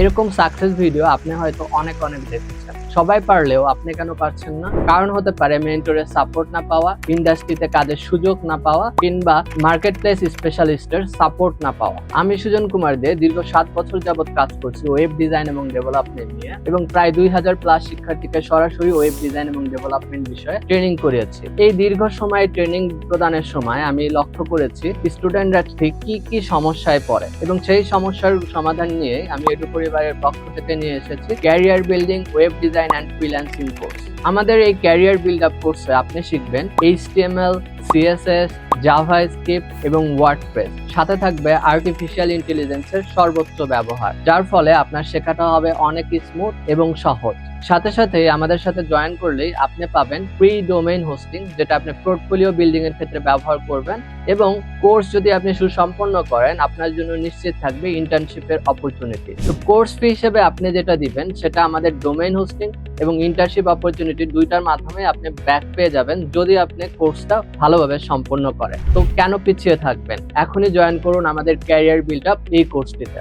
এরকম success video আপনি হয়তো অনেক অনেক দেখেছেন। সবাই পারলেও আপনি কেন পারছেন না? কারণ হতে পারে মেন্টরের সাপোর্ট না পাওয়া ইন্ডাস্ট্রিতে কাজের সুযোগ না পাওয়া, কিংবা মার্কেট প্লেস স্পেশালিস্টের সাপোর্ট না পাওয়া। আমি সুজন কুমার দে, দীর্ঘ সাত বছর যাবৎ কাজ করছি ওয়েব ডিজাইন এবং ডেভেলপমেন্ট নিয়ে এবং প্রায় দুই হাজার প্লাস শিক্ষার্থীকে সরাসরি ওয়েব ডিজাইন এবং ডেভেলপমেন্ট বিষয়ে ট্রেনিং করিয়েছি। এই দীর্ঘ সময় ট্রেনিং প্রদানের সময় আমি লক্ষ্য করেছি স্টুডেন্টরা ঠিক কি কি সমস্যায় পড়ে এবং সেই সমস্যার সমাধান নিয়ে আমি এটু পরিবারের পক্ষ থেকে নিয়ে এসেছি। Career building web design and freelancing course আমাদের এই ক্যারিয়ার বিল্ড আপ কোর্সে আপনি শিখবেন এইচটিএমএল সিএসএস জাভা স্ক্রিপ্ট এবং ওয়ার্ডপ্রেস সাথে থাকবে আর্টিফিশিয়াল ইন্টেলিজেন্সের সর্বোচ্চ ব্যবহার, যার ফলে আপনার শেখাটা হবে অনেক স্মুথ এবং সহজ। সাথে সাথে আমাদের সাথে জয়েন করলেই আপনি পাবেন ফ্রি ডোমেইন হোস্টিং যেটা আপনি পোর্টফোলিও বিল্ডিং এর ক্ষেত্রে ব্যবহার করবেন এবং কোর্স যদি আপনি সুসম্পন্ন করেন, আপনার জন্য নিশ্চিত থাকবে ইন্টার্নশিপের অপরচুনিটি তো কোর্স ফি হিসেবে আপনি যেটা দিবেন, সেটা আমাদের ডোমেইন হোস্টিং এবং ইন্টার্নশিপ অপরচুনিটি দুইটার মাধ্যমে আপনি ব্যাক পেয়ে যাবেন যদি আপনি কোর্সটা ভালোভাবে সম্পন্ন করেন। তো কেন পিছিয়ে থাকবেন? এখনই জয়েন করুন আমাদের ক্যারিয়ার বিল্ড আপ এই কোর্সটিতে